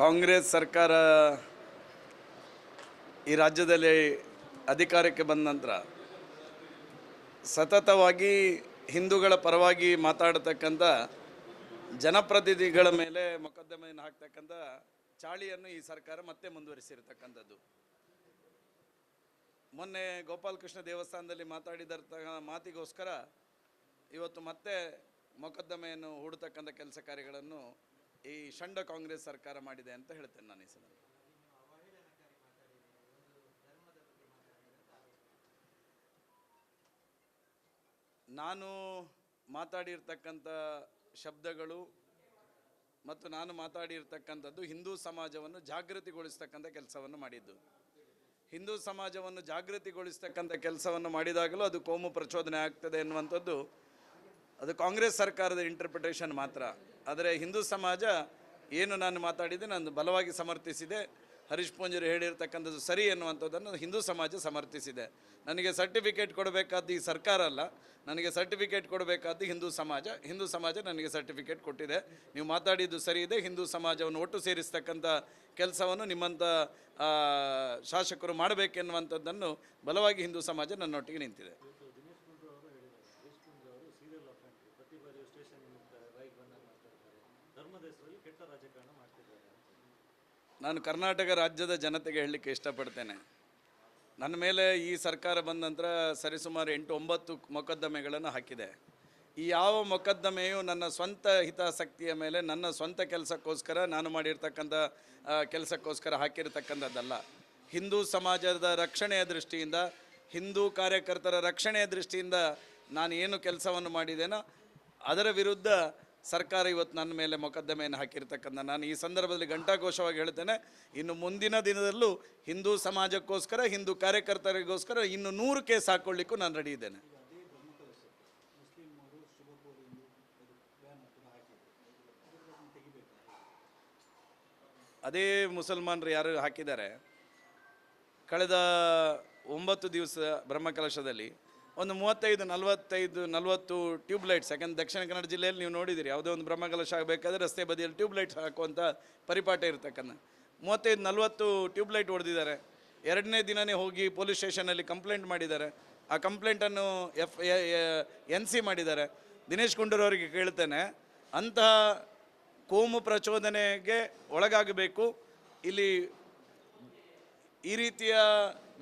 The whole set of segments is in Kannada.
ಕಾಂಗ್ರೆಸ್ ಸರ್ಕಾರ ಈ ರಾಜ್ಯದಲ್ಲಿ ಅಧಿಕಾರಕ್ಕೆ ಬಂದ ನಂತರ ಸತತವಾಗಿ ಹಿಂದೂಗಳ ಪರವಾಗಿ ಮಾತಾಡತಕ್ಕಂಥ ಜನಪ್ರತಿನಿಧಿಗಳ ಮೇಲೆ ಮೊಕದ್ದಮೆಯನ್ನು ಹಾಕ್ತಕ್ಕಂಥ ಚಾಳಿಯನ್ನು ಈ ಸರ್ಕಾರ ಮತ್ತೆ ಮುಂದುವರಿಸಿರ್ತಕ್ಕಂಥದ್ದು. ಮೊನ್ನೆ ಗೋಪಾಲಕೃಷ್ಣ ದೇವಸ್ಥಾನದಲ್ಲಿ ಮಾತಾಡಿದ ಮಾತಿಗೋಸ್ಕರ ಇವತ್ತು ಮತ್ತೆ ಮೊಕದ್ದಮೆಯನ್ನು ಹೂಡತಕ್ಕಂಥ ಕೆಲಸ ಕಾರ್ಯಗಳನ್ನು ಈ ಷಂಡ ಕಾಂಗ್ರೆಸ್ ಸರ್ಕಾರ ಮಾಡಿದೆ ಅಂತ ಹೇಳ್ತೇನೆ ನಾನು ಈ ಸಲ. ನಾನು ಮಾತಾಡಿರ್ತಕ್ಕಂಥ ಶಬ್ದಗಳು ಮತ್ತು ನಾನು ಮಾತಾಡಿರ್ತಕ್ಕಂಥದ್ದು ಹಿಂದೂ ಸಮಾಜವನ್ನು ಜಾಗೃತಿಗೊಳಿಸ್ತಕ್ಕಂಥ ಕೆಲಸವನ್ನು ಮಾಡಿದ್ದು. ಹಿಂದೂ ಸಮಾಜವನ್ನು ಜಾಗೃತಿಗೊಳಿಸ್ತಕ್ಕಂಥ ಕೆಲಸವನ್ನು ಮಾಡಿದಾಗಲೂ ಅದು ಕೋಮು ಪ್ರಚೋದನೆ ಆಗ್ತದೆ ಎನ್ನುವಂಥದ್ದು ಅದು ಕಾಂಗ್ರೆಸ್ ಸರ್ಕಾರದ ಇಂಟರ್ಪ್ರಿಟೇಷನ್ ಮಾತ್ರ. ಆದರೆ ಹಿಂದೂ ಸಮಾಜ ಏನು ನಾನು ಮಾತಾಡಿದೆ ನಾನು ಬಲವಾಗಿ ಸಮರ್ಥಿಸಿದೆ. ಹರೀಶ್ ಪೂಂಜರು ಹೇಳಿರ್ತಕ್ಕಂಥದ್ದು ಸರಿ ಎನ್ನುವಂಥದ್ದನ್ನು ಹಿಂದೂ ಸಮಾಜ ಸಮರ್ಥಿಸಿದೆ. ನನಗೆ ಸರ್ಟಿಫಿಕೇಟ್ ಕೊಡಬೇಕಾದ್ದು ಈ ಸರ್ಕಾರ ಅಲ್ಲ. ನನಗೆ ಸರ್ಟಿಫಿಕೇಟ್ ಕೊಡಬೇಕಾದ್ದು ಹಿಂದೂ ಸಮಾಜ. ಹಿಂದೂ ಸಮಾಜ ನನಗೆ ಸರ್ಟಿಫಿಕೇಟ್ ಕೊಟ್ಟಿದೆ. ನೀವು ಮಾತಾಡಿದ್ದು ಸರಿ ಇದೆ. ಹಿಂದೂ ಸಮಾಜವನ್ನು ಒಟ್ಟು ಸೇರಿಸ್ತಕ್ಕಂಥ ಕೆಲಸವನ್ನು ನಿಮ್ಮಂಥ ಶಾಸಕರು ಮಾಡಬೇಕೆನ್ನುವಂಥದ್ದನ್ನು ಬಲವಾಗಿ ಹಿಂದೂ ಸಮಾಜ ನನ್ನೊಟ್ಟಿಗೆ ನಿಂತಿದೆ. ನಾನು ಕರ್ನಾಟಕ ರಾಜ್ಯದ ಜನತೆಗೆ ಹೇಳಲಿಕ್ಕೆ ಇಷ್ಟಪಡ್ತೇನೆ. ನನ್ನ ಮೇಲೆ ಈ ಸರ್ಕಾರ ಬಂದ ನಂತರ ಸರಿಸುಮಾರು ಎಂಟು ಒಂಬತ್ತು ಮೊಕದ್ದಮೆಗಳನ್ನು ಹಾಕಿದೆ. ಈ ಯಾವ ಮೊಕದ್ದಮೆಯು ನನ್ನ ಸ್ವಂತ ಹಿತಾಸಕ್ತಿಯ ಮೇಲೆ ನನ್ನ ಸ್ವಂತ ಕೆಲಸಕ್ಕೋಸ್ಕರ ನಾನು ಮಾಡಿರ್ತಕ್ಕಂಥ ಕೆಲಸಕ್ಕೋಸ್ಕರ ಹಾಕಿರ್ತಕ್ಕಂಥದ್ದಲ್ಲ. ಹಿಂದೂ ಸಮಾಜದ ರಕ್ಷಣೆಯ ದೃಷ್ಟಿಯಿಂದ, ಹಿಂದೂ ಕಾರ್ಯಕರ್ತರ ರಕ್ಷಣೆಯ ದೃಷ್ಟಿಯಿಂದ ನಾನು ಏನು ಕೆಲಸವನ್ನು ಮಾಡಿದ್ದೇನೋ ಅದರ ವಿರುದ್ಧ ಸರ್ಕಾರ ಇವತ್ತು ನನ್ನ ಮೇಲೆ ಮೊಕದ್ದಮೆಯನ್ನು ಹಾಕಿರ್ತಕ್ಕಂಥ ನಾನು ಈ ಸಂದರ್ಭದಲ್ಲಿ ಘಂಟಾಘೋಷವಾಗಿ ಹೇಳ್ತೇನೆ, ಇನ್ನು ಮುಂದಿನ ದಿನದಲ್ಲೂ ಹಿಂದೂ ಸಮಾಜಕ್ಕೋಸ್ಕರ, ಹಿಂದೂ ಕಾರ್ಯಕರ್ತರಿಗೋಸ್ಕರ ಇನ್ನು ನೂರು ಕೇಸ್ ಹಾಕೊಳ್ಳಿಕ್ಕೂ ನಾನು ರೆಡಿ ಇದ್ದೇನೆ. ಅದೇ ಮುಸಲ್ಮಾನರು ಯಾರು ಹಾಕಿದ್ದಾರೆ, ಕಳೆದ ಒಂಬತ್ತು ದಿವಸ ಬ್ರಹ್ಮಕಲಶದಲ್ಲಿ ಒಂದು ಮೂವತ್ತೈದು, ನಲವತ್ತೈದು, ನಲವತ್ತು ಟ್ಯೂಬ್ಲೈಟ್ಸ್, ಯಾಕಂದ್ರೆ ದಕ್ಷಿಣ ಕನ್ನಡ ಜಿಲ್ಲೆಯಲ್ಲಿ ನೀವು ನೋಡಿದಿರಿ, ಯಾವುದೇ ಒಂದು ಬ್ರಹ್ಮಕಲಶ ಆಗಬೇಕಾದ್ರೆ ರಸ್ತೆ ಬದಿಯಲ್ಲಿ ಟ್ಯೂಬ್ ಲೈಟ್ಸ್ ಹಾಕುವಂಥ ಪರಿಪಾಠ ಇರ್ತಕ್ಕಂಥ. ಮೂವತ್ತೈದು, ನಲವತ್ತು ಟ್ಯೂಬ್ ಲೈಟ್ ಹೊಡೆದಿದ್ದಾರೆ. ಎರಡನೇ ದಿನವೇ ಹೋಗಿ ಪೊಲೀಸ್ ಸ್ಟೇಷನಲ್ಲಿ ಕಂಪ್ಲೇಂಟ್ ಮಾಡಿದ್ದಾರೆ. ಆ ಕಂಪ್ಲೇಂಟನ್ನು ಎಫ್ ಎನ್ ಸಿ ಮಾಡಿದ್ದಾರೆ. ದಿನೇಶ್ ಗುಂಡೂರವರಿಗೆ ಕೇಳ್ತೇನೆ, ಅಂತಹ ಕೋಮು ಪ್ರಚೋದನೆಗೆ ಒಳಗಾಗಬೇಕು. ಇಲ್ಲಿ ಈ ರೀತಿಯ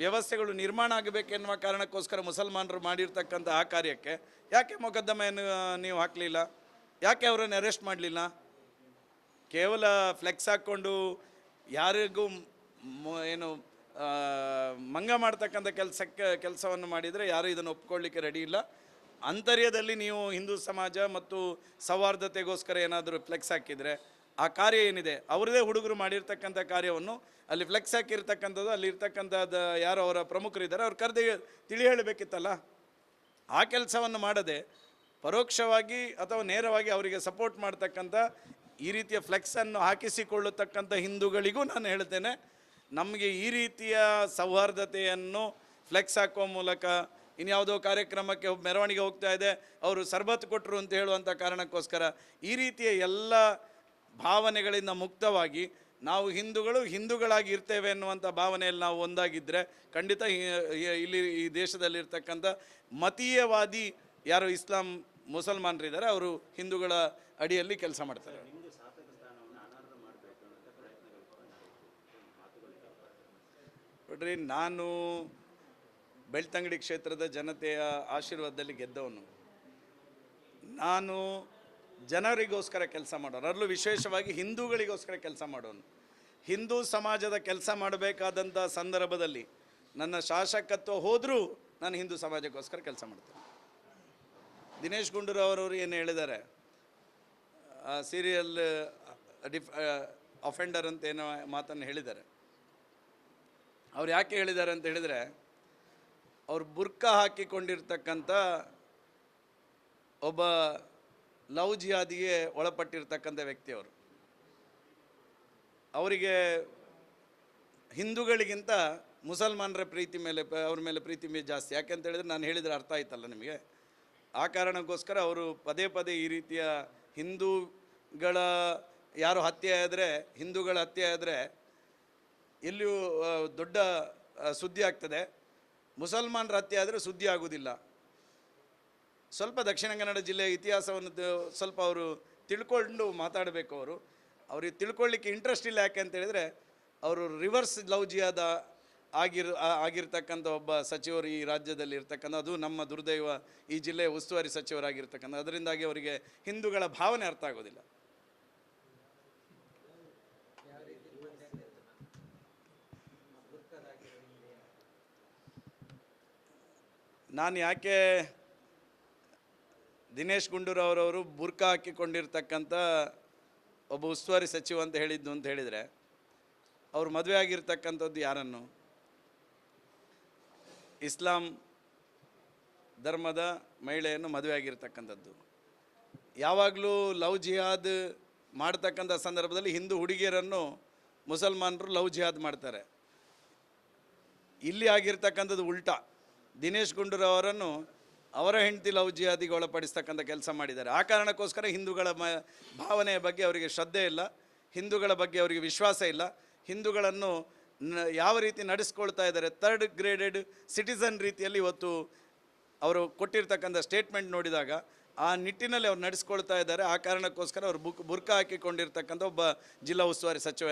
ವ್ಯವಸ್ಥೆಗಳು ನಿರ್ಮಾಣ ಆಗಬೇಕೆನ್ನುವ ಕಾರಣಕ್ಕೋಸ್ಕರ ಮುಸಲ್ಮಾನರು ಮಾಡಿರ್ತಕ್ಕಂಥ ಆ ಕಾರ್ಯಕ್ಕೆ ಯಾಕೆ ಮೊಕದ್ದಮೆಯನ್ನು ನೀವು ಹಾಕಲಿಲ್ಲ? ಯಾಕೆ ಅವರನ್ನು ಅರೆಸ್ಟ್ ಮಾಡಲಿಲ್ಲ? ಕೇವಲ ಫ್ಲೆಕ್ಸ್ ಹಾಕ್ಕೊಂಡು ಯಾರಿಗೂ ಏನು ಮಂಗ ಮಾಡ್ತಕ್ಕಂಥ ಕೆಲಸಕ್ಕೆ, ಕೆಲಸವನ್ನು ಮಾಡಿದರೆ ಯಾರೂ ಇದನ್ನು ಒಪ್ಕೊಳ್ಳಿಕ್ಕೆ ರೆಡಿ ಇಲ್ಲ. ಅಂತರ್ಯದಲ್ಲಿ ನೀವು ಹಿಂದೂ ಸಮಾಜ ಮತ್ತು ಸೌಹಾರ್ದತೆಗೋಸ್ಕರ ಏನಾದರೂ ಫ್ಲೆಕ್ಸ್ ಹಾಕಿದರೆ ಆ ಕಾರ್ಯ ಏನಿದೆ? ಅವರದೇ ಹುಡುಗರು ಮಾಡಿರ್ತಕ್ಕಂಥ ಕಾರ್ಯವನ್ನು ಅಲ್ಲಿ ಫ್ಲೆಕ್ಸ್ ಹಾಕಿರ್ತಕ್ಕಂಥದ್ದು, ಅಲ್ಲಿ ಇರ್ತಕ್ಕಂಥದ್ದು ಯಾರು ಅವರ ಪ್ರಮುಖರಿದ್ದಾರೆ, ಅವ್ರು ಕರೆದು ತಿಳಿ ಹೇಳಬೇಕಿತ್ತಲ್ಲ ಆ ಕೆಲಸವನ್ನು ಮಾಡದೆ ಪರೋಕ್ಷವಾಗಿ ಅಥವಾ ನೇರವಾಗಿ ಅವರಿಗೆ ಸಪೋರ್ಟ್ ಮಾಡ್ತಕ್ಕಂಥ ಈ ರೀತಿಯ ಫ್ಲೆಕ್ಸನ್ನು ಹಾಕಿಸಿಕೊಳ್ಳತಕ್ಕಂಥ ಹಿಂದೂಗಳಿಗೂ ನಾನು ಹೇಳ್ತೇನೆ, ನಮಗೆ ಈ ರೀತಿಯ ಸೌಹಾರ್ದತೆಯನ್ನು ಫ್ಲೆಕ್ಸ್ ಹಾಕುವ ಮೂಲಕ ಇನ್ಯಾವುದೋ ಕಾರ್ಯಕ್ರಮಕ್ಕೆ ಮೆರವಣಿಗೆ ಹೋಗ್ತಾ ಇದೆ, ಅವರು ಸರ್ಬತ್ ಕೊಟ್ಟರು ಅಂತ ಹೇಳುವಂಥ ಕಾರಣಕ್ಕೋಸ್ಕರ ಈ ರೀತಿಯ ಎಲ್ಲ ಭಾವನೆಗಳಿಂದ ಮುಕ್ತವಾಗಿ ನಾವು ಹಿಂದೂಗಳು ಹಿಂದೂಗಳಾಗಿ ಇರ್ತೇವೆ ಅನ್ನುವಂಥ ಭಾವನೆಯಲ್ಲಿ ನಾವು ಒಂದಾಗಿದ್ದರೆ ಖಂಡಿತ ಇಲ್ಲಿ ಈ ದೇಶದಲ್ಲಿರ್ತಕ್ಕಂಥ ಮತೀಯವಾದಿ ಯಾರು ಇಸ್ಲಾಂ ಮುಸಲ್ಮಾನರಿದ್ದಾರೆ, ಅವರು ಹಿಂದೂಗಳ ಅಡಿಯಲ್ಲಿ ಕೆಲಸ ಮಾಡ್ತಾರೆ. ನೋಡ್ರಿ, ನಾನು ಬೆಳ್ತಂಗಡಿ ಕ್ಷೇತ್ರದ ಜನತೆಯ ಆಶೀರ್ವಾದದಲ್ಲಿ ಗೆದ್ದವನು. ನಾನು ಜನರಿಗೋಸ್ಕರ ಕೆಲಸ ಮಾಡೋನು ಅದರಲ್ಲೂ ವಿಶೇಷವಾಗಿ ಹಿಂದೂಗಳಿಗೋಸ್ಕರ ಕೆಲಸ ಮಾಡೋನು. ಹಿಂದೂ ಸಮಾಜದ ಕೆಲಸ ಮಾಡಬೇಕಾದಂಥ ಸಂದರ್ಭದಲ್ಲಿ ನನ್ನ ಶಾಸಕತ್ವ ಹೋದರೂ ನಾನು ಹಿಂದೂ ಸಮಾಜಕ್ಕೋಸ್ಕರ ಕೆಲಸ ಮಾಡ್ತೇನೆ. ದಿನೇಶ್ ಗುಂಡೂರಾವ್ ಏನು ಹೇಳಿದ್ದಾರೆ? ಸೀರಿಯಲ್ ಡಿಫ್ ಅಫೆಂಡರ್ ಅಂತ ಏನೋ ಮಾತನ್ನು ಹೇಳಿದ್ದಾರೆ. ಅವ್ರು ಯಾಕೆ ಹೇಳಿದ್ದಾರೆ ಅಂತ ಹೇಳಿದರೆ, ಅವ್ರು ಬುರ್ಕ ಹಾಕಿಕೊಂಡಿರ್ತಕ್ಕಂಥ ಒಬ್ಬ ಲವ್ ಜಿಹಾದಿಗೆ ಒಳಪಟ್ಟಿರ್ತಕ್ಕಂಥ ವ್ಯಕ್ತಿಯವರು. ಅವರಿಗೆ ಹಿಂದೂಗಳಿಗಿಂತ ಮುಸಲ್ಮಾನರ ಪ್ರೀತಿ ಮೇಲೆ, ಅವ್ರ ಮೇಲೆ ಪ್ರೀತಿ ಮೇಲೆ ಜಾಸ್ತಿ. ಯಾಕೆಂತ ಹೇಳಿದ್ರೆ ನಾನು ಹೇಳಿದರೆ ಅರ್ಥ ಆಯ್ತಲ್ಲ ನಿಮಗೆ? ಆ ಕಾರಣಕ್ಕೋಸ್ಕರ ಅವರು ಪದೇ ಪದೇ ಈ ರೀತಿಯ ಹಿಂದೂಗಳ ಯಾರು ಹತ್ಯೆ ಆದರೆ, ಹಿಂದೂಗಳ ಹತ್ಯೆ ಆದರೆ ಎಲ್ಲಿಯೂ ದೊಡ್ಡ ಸುದ್ದಿ ಆಗ್ತದೆ. ಮುಸಲ್ಮಾನರ ಹತ್ಯೆ ಆದರೆ ಸುದ್ದಿ ಆಗುವುದಿಲ್ಲ ಸ್ವಲ್ಪ ದಕ್ಷಿಣ ಕನ್ನಡ ಜಿಲ್ಲೆಯ ಇತಿಹಾಸವನ್ನು ಸ್ವಲ್ಪ ಅವರು ತಿಳ್ಕೊಂಡು ಮಾತಾಡಬೇಕು ಅವರು. ಅವ್ರಿಗೆ ತಿಳ್ಕೊಳ್ಳಿಕ್ಕೆ ಇಂಟ್ರೆಸ್ಟ್ ಇಲ್ಲ ಯಾಕೆ ಅಂತ ಹೇಳಿದರೆ, ಅವರು ರಿವರ್ಸ್ ಲವ್ ಜಿಯಾದ ಆಗಿರ್ ಆಗಿರ್ತಕ್ಕಂಥ ಒಬ್ಬ ಸಚಿವರು ಈ ರಾಜ್ಯದಲ್ಲಿ ಇರ್ತಕ್ಕಂಥ, ಅದು ನಮ್ಮ ದುರ್ದೈವ ಈ ಜಿಲ್ಲೆಯ ಉಸ್ತುವಾರಿ ಸಚಿವರಾಗಿರ್ತಕ್ಕಂಥ. ಅದರಿಂದಾಗಿ ಅವರಿಗೆ ಹಿಂದೂಗಳ ಭಾವನೆ ಅರ್ಥ ಆಗೋದಿಲ್ಲ. ನಾನು ಯಾಕೆ ದಿನೇಶ್ ಗುಂಡೂರಾವ್ರವರು ಬುರ್ಕಾ ಹಾಕಿಕೊಂಡಿರ್ತಕ್ಕಂಥ ಒಬ್ಬ ಉಸ್ತುವಾರಿ ಸಚಿವ ಅಂತ ಹೇಳಿದ್ದು ಅಂತ ಹೇಳಿದರೆ, ಅವ್ರು ಮದುವೆ ಆಗಿರ್ತಕ್ಕಂಥದ್ದು ಯಾರನ್ನು? ಇಸ್ಲಾಂ ಧರ್ಮದ ಮಹಿಳೆಯನ್ನು ಮದುವೆ ಆಗಿರ್ತಕ್ಕಂಥದ್ದು. ಯಾವಾಗಲೂ ಲವ್ ಜಿಹಾದ್ ಮಾಡ್ತಕ್ಕಂಥ ಸಂದರ್ಭದಲ್ಲಿ ಹಿಂದೂ ಹುಡುಗಿಯರನ್ನು ಮುಸಲ್ಮಾನರು ಲವ್ ಜಿಹಾದ್ ಮಾಡ್ತಾರೆ. ಇಲ್ಲಿ ಆಗಿರ್ತಕ್ಕಂಥದ್ದು ಉಲ್ಟಾ. ದಿನೇಶ್ ಗುಂಡೂರಾವ್ ಅವರ ಹೆಂಡತಿ ಲವ್ ಜಿಹಾದಿಗೆ ಒಳಪಡಿಸ್ತಕ್ಕಂಥ ಕೆಲಸ ಮಾಡಿದ್ದಾರೆ. ಆ ಕಾರಣಕ್ಕೋಸ್ಕರ ಹಿಂದೂಗಳ ಮ, ಭಾವನೆಯ ಬಗ್ಗೆ ಅವರಿಗೆ ಶ್ರದ್ಧೆ ಇಲ್ಲ. ಹಿಂದೂಗಳ ಬಗ್ಗೆ ಅವರಿಗೆ ವಿಶ್ವಾಸ ಇಲ್ಲ. ಹಿಂದೂಗಳನ್ನು ಯಾವ ರೀತಿ ನಡೆಸ್ಕೊಳ್ತಾ ಇದ್ದಾರೆ ಥರ್ಡ್ ಗ್ರೇಡೆಡ್ ಸಿಟಿಸನ್ ರೀತಿಯಲ್ಲಿ ಇವತ್ತು ಅವರು ಕೊಟ್ಟಿರ್ತಕ್ಕಂಥ ಸ್ಟೇಟ್ಮೆಂಟ್ ನೋಡಿದಾಗ ಆ ನಿಟ್ಟಿನಲ್ಲಿ ಅವ್ರು ನಡೆಸ್ಕೊಳ್ತಾ ಇದ್ದಾರೆ. ಆ ಕಾರಣಕ್ಕೋಸ್ಕರ ಅವರು ಬುಕ್ ಬುರ್ಕ ಹಾಕಿಕೊಂಡಿರ್ತಕ್ಕಂಥ ಒಬ್ಬ ಜಿಲ್ಲಾ ಉಸ್ತುವಾರಿ ಸಚಿವ